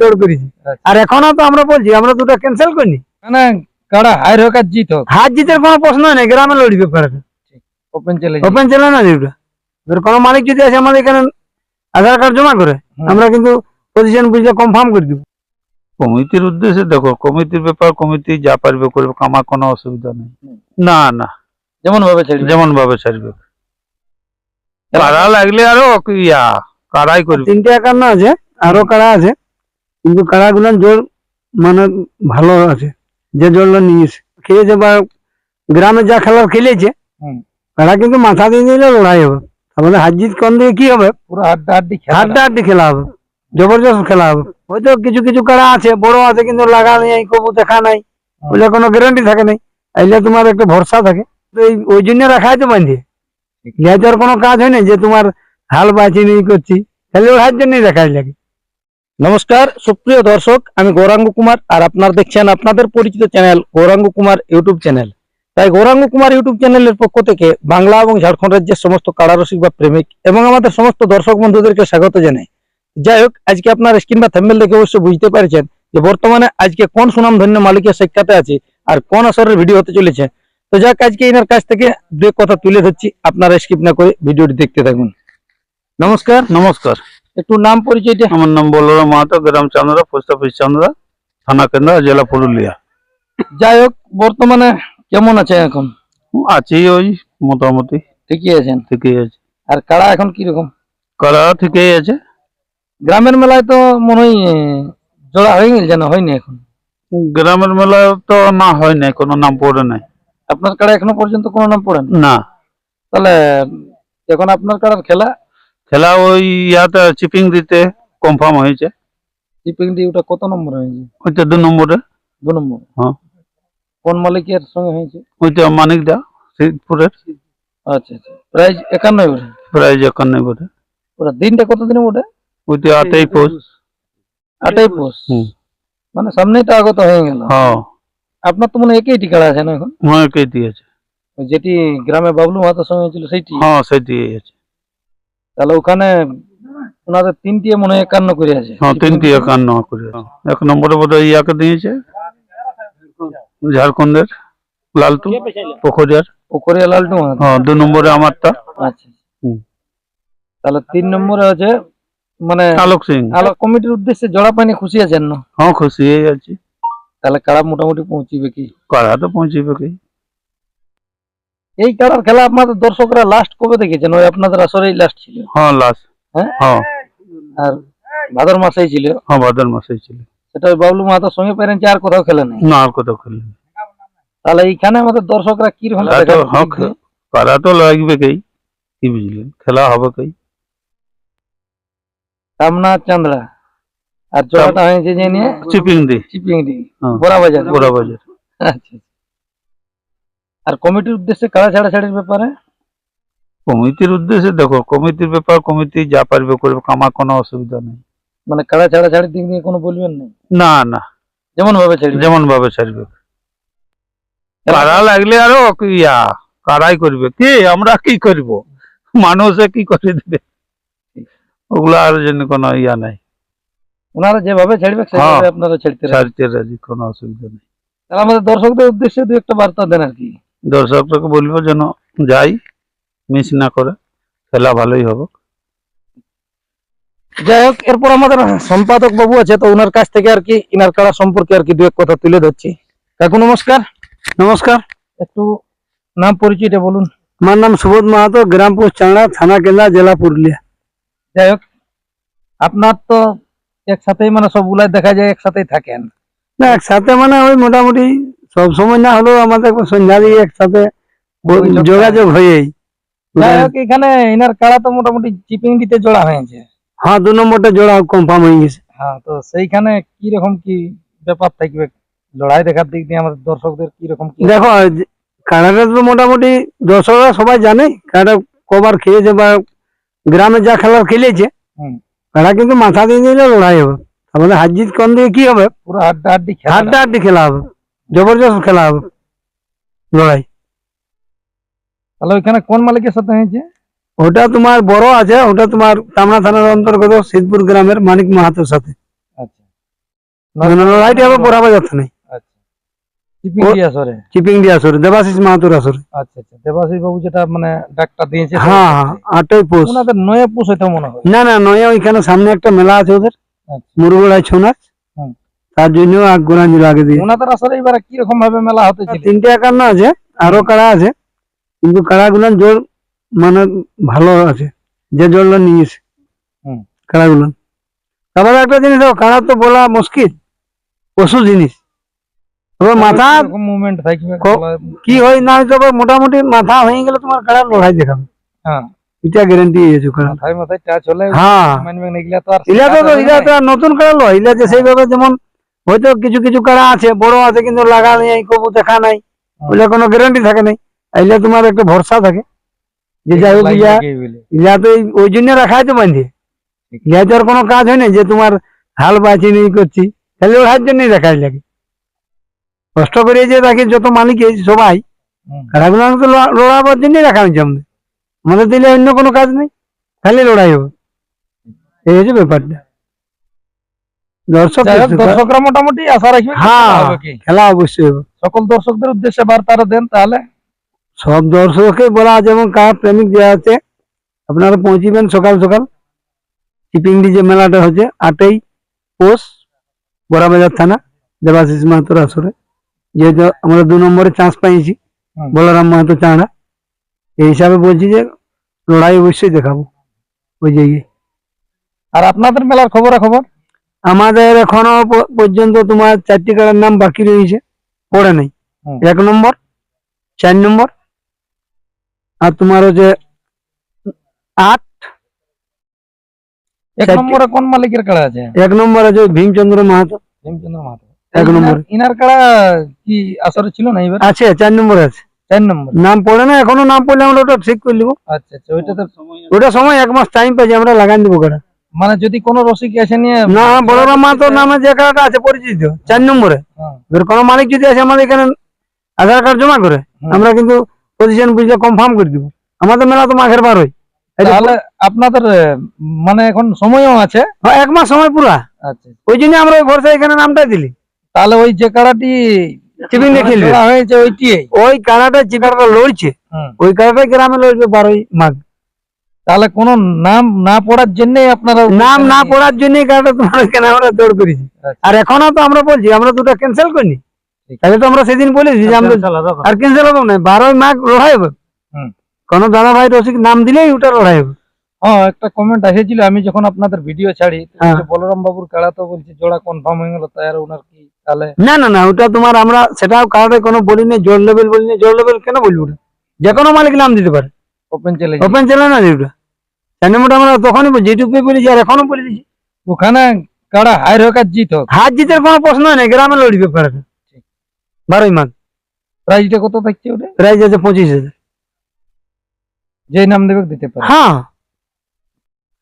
দৌড় করেছি। আচ্ছা। আর এখনও তো আমরা বলছি আমরা দুটো ক্যান্সেল করিনি। কাড়া হার হোক আর জিত হোক। হাত জিতের কোনো প্রশ্ন নেই গ্রামে লড়বে পারবে ওপেন চ্যালেঞ্জ ওপেন চ্যালেঞ্জ না এবার কোনো মালিক যদি আসে আমাদের এখানে আধার কার্ড জমা করে আমরা কিন্তু পজিশন বুঝলে কনফার্ম করে দিব। কমিটির উদ্দেশ্যে দেখো কমিটির ব্যাপার কমিটি যা পারবে করবে আমার কোনো অসুবিধা নেই। না না। যেমন ভাবে যেমন ভাবে ছাড়বে কারা লাগলে আরও ইয়া কারাই করবে। তিনটে একান্ন আছে আরও কারা আছে? কিন্তু কাড়া গুলো জোর মানে ভালো আছে যে জোরটা নিয়েছে। খেয়েছে বা গ্রামে যা খেলার খেলেছে। কাড়া কিন্তু মাথা দিয়ে দিলে লড়াই হবে। তাহলে হার জিত কোন দিকে কি হবে? হাড্ডা হাড্ডি খেলা। খেলা হবে জবরদস্ত খেলা হবে। হয়তো কিছু কিছু কাড়া আছে বড় আছে কিন্তু লাগা নেই কবু দেখা নাই ওইটা কোনো গ্যারান্টি থাকে নাই এলে তোমার একটা ভরসা থাকে। তো ওই জন্য রাখাই তো বান্ধি লিহাজের কোনো কাজ হয় না যে তোমার হাল বাঁচি নেই করছি। তাহলে ওর জন্যই রাখাই লাগে। নমস্কার সুপ্রিয় দর্শক আমি গৌরাঙ্গ কুমার আর আপনারা দেখছেন আপনাদের পরিচিত channel Gouranga Kumar YouTube channel. তাই গৌরাঙ্গ কুমার ইউটিউব চ্যানেলের পক্ষ থেকে বাংলা এবং ঝাড়খণ্ড রাজ্যের সমস্ত কারারসিক বা প্রেমিক এবং আমাদের সমস্ত দর্শক বন্ধুদেরকে স্বাগত জানাই। যাই হোক আজকে আপনার স্ক্রিন বা থাম্বেল দেখে অবশ্যই বুঝতে পারছেন যে বর্তমানে আজকে কোন সুনাম ধন্য মালিকের সাক্ষাতে আছে আর কোন আসরের ভিডিও হতে চলেছে। তো যাক আজকে এনার কাছ থেকে দু কথা তুলে ধরছি। আপনারা স্কিপ না করে ভিডিওটি দেখতে থাকুন। নমস্কার। নমস্কার। একটু নাম পরিচয়টা আমার নাম বলরাম মাহাতো গ্রাম চান্দ্রা পোস্ট অফিস চান্দ্রা থানা কেন্দ্র জেলা পুরুলিয়া। যাই হোক বর্তমানে কেমন আছে এখন? আছি ওই মোটামুটি। ঠিকই আছেন? ঠিকই আছে। আর কাড়া এখন কীরকম? কারা ঠিকই আছে। গ্রামের মেলায় তো মনে হয় জোড়া হয়ে গেল যেন হয়নি এখন। গ্রামের মেলায় তো না হয় নাই কোনো নাম পড়ে নাই। আপনার কাড়া এখনও পর্যন্ত কোনো নাম পড়ে না। তাহলে এখন আপনার কাড়ার খেলা খেলা ওই ইয়াতে চিপিং দিতে কনফার্ম হয়েছে। চিপিং ডি ওটা কত নম্বর হয়েছে? ওইটা দু নম্বরে। দু নম্বর। হ্যাঁ। কোন মালিকের সঙ্গে হয়েছে? ওইটা মানিক দা শিবপুরের আচ্ছা আচ্ছা। প্রাইজ একান্ন ওঠে প্রায় একান্ন বটে। ওটা দিনটা কত দিনে ওঠে ওইটা আটই পোষ আটাই পোষ। মানে সামনেই তো আগত হয়ে গেল। হ্যাঁ। আপনার তো মনে হয় একই টিকাড়া আছে না এখন? হ্যাঁ একই দিয়েছে যেটি গ্রামে বাবলু মাহাতোর সঙ্গে ছিল সেইটি? হ্যাঁ সেটি আছে। তাহলে ওখানে ওনাদের তিনটি মনে হয় একান্ন করে আছে। হ্যাঁ তিনটি একান্ন করে। এক নম্বরে বোধহয় ইয়াকে দিয়েছে। ঝাড়খণ্ডের লালটু পোখরিয়ার পুকুরিয়া লালটু হ্যাঁ। দু নম্বরে আমারটা। আচ্ছা হুম। তাহলে তিন নম্বরে আছে মানে আলোক সিং। আলো কমিটির উদ্দেশ্যে জড়া পানি খুশি আছেন না? হ্যাঁ খুশি হয়ে আছি। তাহলে কারা মোটামুটি পৌঁছিবে কি? কারা তো পৌঁছিবে কি? এই কারার খেলা আপনাদের দর্শকরা লাস্ট কবে দেখেছেন? ওই আপনাদের আসরেই লাস্ট ছিল। হ্যাঁ লাস্ট হ্যাঁ? হ্যাঁ। আর ভাদর মাসেই ছিল। হ্যাঁ ভাদর মাসেই ছিল। সেটা ওই বাবলু মাহাতোর সঙ্গে পেরেন্টস আর কোথাও খেলে নাই? না আর কোথাও খেলি তাহলে এইখানে আমাদের দর্শকরা কি রকম কারা তো লাগবে কেই? কি বুঝলেন? খেলা হবে কেই? সামনা চান্দ্রা আর জড়াটা হয়েছে যে নিয়ে? চিপিং দি চিপিংডি। হ্যাঁ। বড়া বাজার গোড়া বাজার আচ্ছা। আর কমিটির উদ্দেশ্যে কারা ছাড়া ছাড়ির ব্যাপারে? কমিটির উদ্দেশ্যে দেখো কমিটির ব্যাপার কমিটি যা পারবে করবে আমার কোনো অসুবিধা নেই। মানে কারা ছাড়া ছাড়ির দিক নিয়ে কোনো বলবেন না না না। যেমন ভাবে ছেড়ে যেমন ভাবে ছাড়বে। কারা লাগলে আরও ইয়া কারাই করবে। কি আমরা কি করব? মানুষে কি করে দেবে? ওগুলা আর জন্য কোনো ইয়া নাই। ওনারা যেভাবে ছাড়বে সেভাবে হ্যাঁ। আপনারা। ছাড়তে রাজি। কোনো অসুবিধা নেই। তাহলে আমাদের দর্শকদের উদ্দেশ্যে দু একটা বার্তা দেন আর কি। দর্শককে বলব যেন যাই মিস না করে খেলা ভালোই হবে যাই হোক এরপর আমাদের সম্পাদক বাবু আছে তো ওনার কাছ থেকে আর কি ইনার কাড়া সম্পর্কে আর কি দু এক কথা তুলে ধরছি। কাকু নমস্কার। নমস্কার। একটু নাম পরিচয়টা বলুন। আমার নাম সুবোধ মাহাতো গ্রাম পোস্ট চাংড়া থানা কেন্দ্রা জেলা পুরুলিয়া। যাই হোক আপনার তো একসাথেই মানে সবগুলাই দেখা যায় একসাথেই থাকেন। না একসাথে মানে ওই মোটামুটি সব সময় না হলেও আমাদের সন্ধ্যা দিয়ে একসাথে যোগাযোগ হয়েই। যাই হোক এখানে ইনার কাড়া তো মোটামুটি চিপিং দিতে জোড়া হয়েছে। হ্যাঁ দু নম্বরটা জোড়া কনফার্ম হয়ে গেছে। হ্যাঁ তো সেইখানে কি রকম কি ব্যাপার থাকবে? লড়াই দেখার দিক দিয়ে আমাদের দর্শকদের কি রকম কি? দেখো কানাডা তো মোটামুটি দর্শকরা সবাই জানে কানাডা কবার খেয়েছে বা গ্রামে যা খেলার খেলেছে। তারা কিন্তু মাথা দিয়ে দিলে লড়াই হবে। আমাদের হার জিত কোন দিকে কি হবে? পুরো হাড্ডা হাড্ডি হাড্ডা হাড্ডি খেলা হবে। জবরদস্ত খেলা লড়াই। তাহলে ওইখানে কোন মালিকের সাথে হয়েছে? ওটা তোমার বড় আছে ওটা তোমার কামনা থানার অন্তর্গত সিদ্ধপুর গ্রামের মানিক মাহাতোর সাথে। আচ্ছা। লড়াইটা আচ্ছা। চিপিং দিয়ে আসরে চিপিং দিয়ে আসরে দেবাশিস মাহাতোর আসরে। আচ্ছা আচ্ছা। দেবাশিস বাবু যেটা মানে ডাকটা দিয়েছে হ্যাঁ হ্যাঁ আটই পোষ। ওনাদের নয়া পুষ হইতে মনে হয়। না না নয় ওইখানে সামনে একটা মেলা আছে ওদের আচ্ছা। মুরগুড়ায় ছৌ নাচ। তার জন্য আগ গোড়াঞ্জলি আগে দিয়ে। ওনাদের আসলে এবারে কি রকম ভাবে মেলা হতে তিনটে একান্ন আছে আরও কাড়া আছে কিন্তু কাড়াগুলো জোর মানে ভালো আছে যে জোরটা নিয়েছে। কাড়াগুলো তারপরে একটা জিনিস কাড়া তো বলা মুশকিল পশু জিনিস। মাথা মুভমেন্ট ক- হয় না হয় তবে মোটামুটি মাথা হয়ে গেলে তোমার কাড়া লড়াই দেখাবে। হ্যাঁ। এটা গ্যারেন্টি দিয়েছে কাড়া মাথায় মাথায় টাচ হলে হ্যাঁ। মানবে না এগুলা তো আর ইলা তো ইলা তো নতুন কাড়া লয়? ইলা যে সেইভাবে যেমন হয়তো কিছু কিছু কাড়া আছে বড় আছে কিন্তু লাগা নেই কবু দেখা নাই। ওইটা কোনো গ্যারান্টি থাকে নাই। এলে তোমার একটা ভরসা থাকে। যে যাই হোক ইয়া ইয়া তো ওই জন্য রাখাই তো বান্ধে। ইয়া তো আর কোনো কাজ হয় না যে তোমার হাল বাঁচি নেই করছি। তাহলে ওর জন্যই রাখাই লাগে। কষ্ট করে যে রাখি যত মালিক সবাই। কাড়াগুলো তো লড়াবার জন্যই রাখা হয়েছে আমাদের। আমাদের দিলে অন্য কোনো কাজ নেই। খালি লড়াই হবে। এই হচ্ছে ব্যাপারটা। দর্শক। দর্শকরা মোটামুটি আশা রাখবে হ্যাঁ। খেলা অবশ্যই সকল দর্শকদের উদ্দেশ্যে বার্তাটা দেন তাহলে। সব দর্শককে বলা আছে এবং কার প্রেমিক যে আছে আপনারা পৌঁছিবেন সকাল সকাল। চিপিংডি যে মেলাটা হচ্ছে আটই পৌষ বড়াবাজার থানা দেবাশিস মাহাতোর আসরে। যেহেতু আমরা দু নম্বরে চান্স পাইছি বলরাম মাহাতো চাঁড়া। এই হিসাবে বলছি যে লড়াই অবশ্যই দেখাবো। ওই জায়গায় আর আপনাদের মেলার খবর খবর আমাদের এখনও পর্যন্ত তোমার চারটি কাড়ার নাম বাকি রয়েছে। পড়ে নেই। এক নম্বর চার নম্বর আর তোমার হচ্ছে আট। এক নম্বরে কোন মালিকের কাড়া আছে? এক নম্বর আছে ভীমচন্দ্র মাহাতো। ভীমচন্দ্র মাহাতো। এক নম্বর। ইনার- কাড়া কি আসরে ছিল না এবার? আছে চার নম্বর আছে। চার নম্বর। নাম পড়ে না এখনও নাম পড়লে আমরা ওটা ঠিক করে নিবো। আচ্ছা আচ্ছা ওইটাতে ওটা সময় এক মাস টাইম পাইছি আমরা লাগাই দিব কাড়া। মানে যদি কোনো রসিক এসে নিয়ে না বলরাম মাহাতোর নামে যে আছে পরিচিত চার নম্বরে। হ্যাঁ, কোনো মালিক যদি আসে আমাদের এখানে আধার কার্ড জমা করে আমরা কিন্তু পজিশন বুঝলে কনফার্ম করে দিব। আমাদের মেলা তো মাঘের বার হয়। তাহলে আপনাদের মানে এখন সময়ও আছে। হ্যাঁ, এক মাস সময় পুরা। আচ্ছা। ওই জন্য আমরা ওই ভরসা এখানে নামটাই দিলি। তাহলে ওই যে কাড়াটি চিপিং দিয়ে হয়েছে ওইটি ওই কাড়াটা যে কাড়াটা লড়ছে ওই কাড়াটা গ্রামে লড়বে বারোই মাঘ। তাহলে কোন নাম না পড়ার জন্যই আপনারা নাম না পড়ার তোমার আমরা দৌড় করেছি। আচ্ছা। আর এখনও তো আমরা বলছি আমরা দুটো ক্যান্সেল করিনি। তাহলে তো আমরা সেদিন বলেছি যে আমরা আর ক্যান্সেল হবে না। বারোই মাঘ লড়াই হবে। কোন দাদা ভাই রসিক নাম দিলেই ওটা লড়াই হবে। হ্যাঁ একটা কমেন্ট এসেছিল আমি যখন আপনাদের ভিডিও ছাড়ি হ্যাঁ। বলরাম বাবুর কাড়া তো বলছে জোড়া কনফার্ম হয়ে গেল তাই আর ওনার কি তাহলে না না না ওটা তোমার আমরা সেটাও কারণে কোনো বলিনি জোর লেভেল বলিনি জোর লেভেল কেন বলব ওটা? যে কোনো মালিক নাম দিতে পারে। ওপেন চ্যালেঞ্জ ওপেন চ্যানেল না ওটা চ্যানেল আমরা তখনই বলছি বলেছি আর এখনও বলে দিচ্ছি ওখানে কাড়া হাই হোক আর জিত হোক। হাত জিতের কোনো প্রশ্ন নেই গ্রামে লড়বে কারাটা বারোই মাঘ প্রাইজটা কত থাকছে ওটা? প্রাইজ আছে পঁচিশ হাজার। যে নাম দেবে দিতে পারে। হ্যাঁ।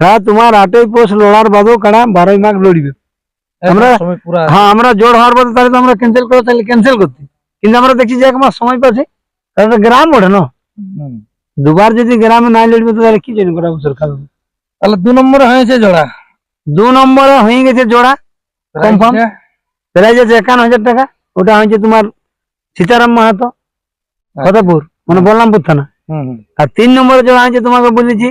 হ্যাঁ তোমার আটই পোষ লড়ার বাদও কাড়া বারোই মাঘ লড়বে। আমরা- হ্যাঁ আমরা জোর হওয়ার তাহলে তো আমরা ক্যান্সেল করে তাহলে ক্যান্সেল করতে। কিন্তু আমরা দেখছি যে এক মাস সময় পাচ্ছে। গ্রাম ওঠে না। দুবার যদি গ্রামে না লড়বে তাহলে কি জন্য করাবো সরকার তাহলে দু নম্বরে হয়েছে জোড়া দু নম্বরে হয়ে গেছে জোড়া? প্রাইজটা? প্রাইজ আছে একান্ন হাজার টাকা ওটা হয়েছে তোমার সীতারাম মাহাতো ফতেপুর মানে বলরামপুর থানা। আর তিন নম্বরে জোড়া হয়েছে তোমাকে বলেছি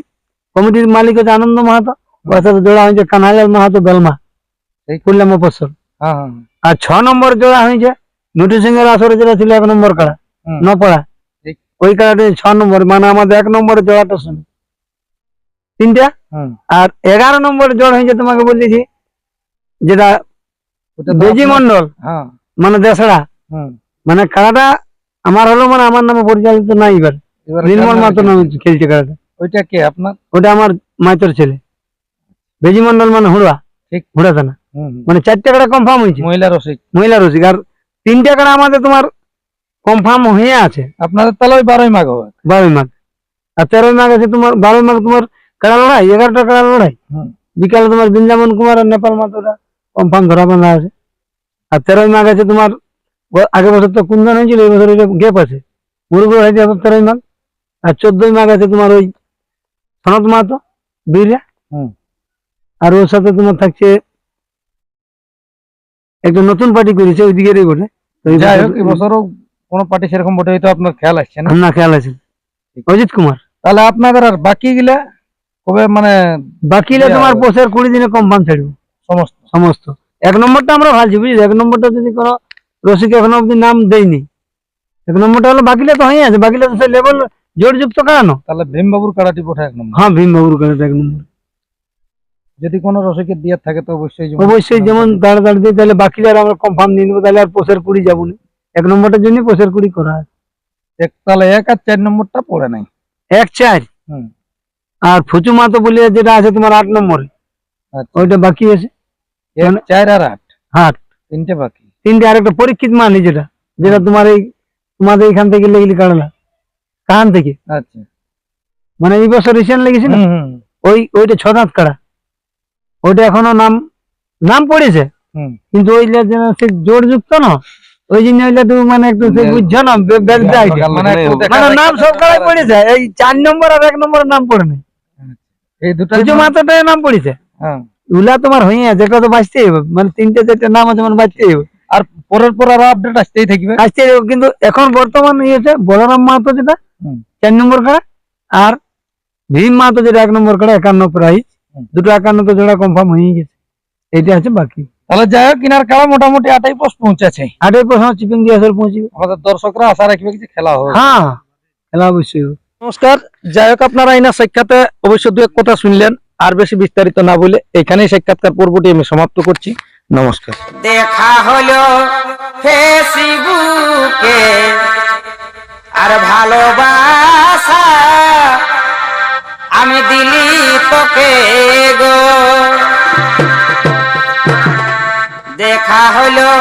কমিটির মালিক হচ্ছে আনন্দ মাহাতো ওর সাথে জোড়া হয়েছে কানাইলাল মাহাতো বেলমা এই। মফসল হ্যাঁ হ্যাঁ আর ছ নম্বর জোড়া হয়েছে নুটু সিং এর আসরে যেটা ছিল এক নম্বর কাড়া। নপড়া। ওই কাড়াটা ছ নম্বর মানে আমাদের এক নম্বরে জোড়াটা শুনে। তিনটা? আর এগারো নম্বর জোড় হয়েছে তোমাকে বলেছি যেটা বেজি মন্ডল হ্যাঁ। মানে দেশড়া। মানে খেলাটা আমার হলো মানে আমার নামে পরিচালিত না এবার। নির্মল মাত্র নামে খেলছে খেলাটা। ওইটা কে আপনার? ওটা আমার মাইতর ছেলে। বেজি মন্ডল মানে হুড়া ঠিক। হুড়া থানা। মানে চারটে কাড়া কনফার্ম হয়েছে। মহিলা রসিক। মহিলা রসিক। আর তিনটে কাড়া আমাদের তোমার কনফার্ম হয়ে আছে। আপনাদের তাহলে ওই বারোই মাঘ হবে। বারোই মাঘ। আর তেরোই মাঘ আছে তোমার বারোই মাঘ তোমার কাড়া লড়াই? এগারোটা কাড়া লড়াই? বিকালে তোমার বৃন্দাবন কুমার আর নেপাল মাতোরা কনফার্ম ধরা বাঁধা আছে। আর তেরোই মাঘ আছে তোমার আগের বছর তো কুন্দন হয়েছিল এই বছর এটা গ্যাপ আছে। মুরগুলো হয়েছে তেরোই মাঘ। আর চোদ্দই মাঘ আছে তোমার ওই সনত মাহাতো বীরা হুম। আর ওর সাথে তোমার থাকছে একটা নতুন পার্টি করেছে ওই দিকেরই বটে। তো যাই বছর- হোক এবছরও কোনো পার্টি সেরকম ভোটে হয়তো আপনার খেয়াল আসছে না। না খেয়াল আছে। অজিত কুমার? তাহলে আপনাদের আর বাকি গিলা কবে মানে বাকিলে দেয়া তোমার হবে। পোষের কুড়ি দিনে কম পান ছাড়বো। সমস্ত। সমস্ত। এক নম্বরটা আমরা ভালছি বুঝলি? এক নম্বরটা যদি কোনো রসিক এখনও অব্দি নাম দেয়নি। এক নম্বরটা হলো বাকিলে তো হয়ে আছে বাকিলে তো সে লেভেল জোরযুক্ত কারানো তাহলে ভীমবাবুর কাড়াটি পোঠা এক নম্বর। হ্যাঁ ভীম বাবুর কাছে এক নম্বর। যদি কোনো রসিকের দিয়ে থাকে তো অবশ্যই অবশ্যই যেমন দাঁড়া দাঁড়িয়ে তাহলে বাকিলে আর আমরা কনফার্ম নিয়ে নেব তাহলে আর পোষের কুড়ি যাব না। এক নম্বরটার জন্য পোষের কুড়ি করা আছে। এক তাহলে এক আর চার নম্বরটা পড়ে নাই। এক চার? হুম। আর ফুচু মাতো বলে যেটা আছে তোমার আট নম্বরে আচ্ছা। ওইটা বাকি আছে? এক চার আর আট? হাট তিনটে বাকি। তিনটে আরেকটা পরীক্ষিত মানি যেটা যেটা তোমার এই তোমাদের এখান থেকে লেগলি কাড়লা। কাহান থেকে? আচ্ছা। মানে এই বছর রিসেন্ট লেগেছে না? ওই ওইটা ছ দাঁত কাড়া। ওইটা এখনও নাম নাম পড়েছে। হুম। কিন্তু ওই সে জোর যুক্ত না? ওই জন্য ওইটা একটু মানে একটু বুঝছ না? এটা। মানে দেখা মানে নাম সব কাটা পড়েছে। এই চার নম্বর আর এক নম্বরের নাম পড়ে নাই। এই দুটো মাত্রাটাই নাম পড়েছে। হ্যাঁ। উলা তোমার হয়ে আছে একটা তো বাঁচতেই হবে মানে তিনটে চারটে নাম আছে মানে বাঁচতেই হবে আর পরের পর আরও আপডেট আসতেই থাকবে। আসতে কিন্তু এখন বর্তমান ইয়েছে বলরাম মাহাতো যেটা চার নম্বর কাড়া আর ভীম মাহাতো যেটা এক নম্বর কাড়া একান্ন প্রাইজ। দুটো একান্ন তো জোড়া কনফার্ম হয়ে গেছে। এটা আছে বাকি। তাহলে যাই হোক কিনার খেলা মোটামুটি আটাই পোস্ট পৌঁছেছে। আটের পর চিপিং দিয়ে আসলে পৌঁছিবে আমাদের দর্শকরা আশা রাখবে যে খেলা হবে। হ্যাঁ খেলা অবশ্যই। নমস্কার যাই হোক আপনারা এনা সাক্ষাতে অবশ্য দু এক কথা শুনলেন আর বেশি বিস্তারিত না বলে এখানেই সাক্ষাৎকার পর্বটি আমি সমাপ্ত করছি। নমস্কার। দেখা হলো ফেসবুকে আর ভালোবাসা আমি দিলি তোকে গো। দেখা হলো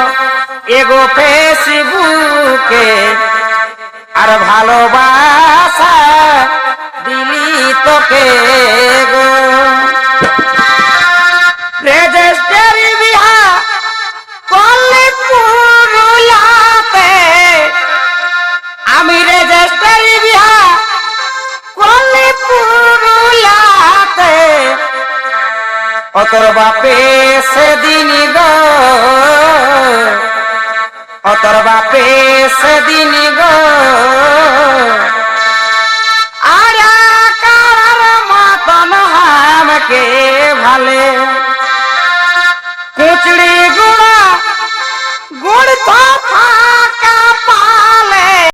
এগো ফেসবুকে। আর ভালোবাসা দিলি তোকে গো। রেজিস্টারি অতর বাপে সেদিন গো। অতর বাপে সেদিন গো। আর কারার মতন হামকে ভালে।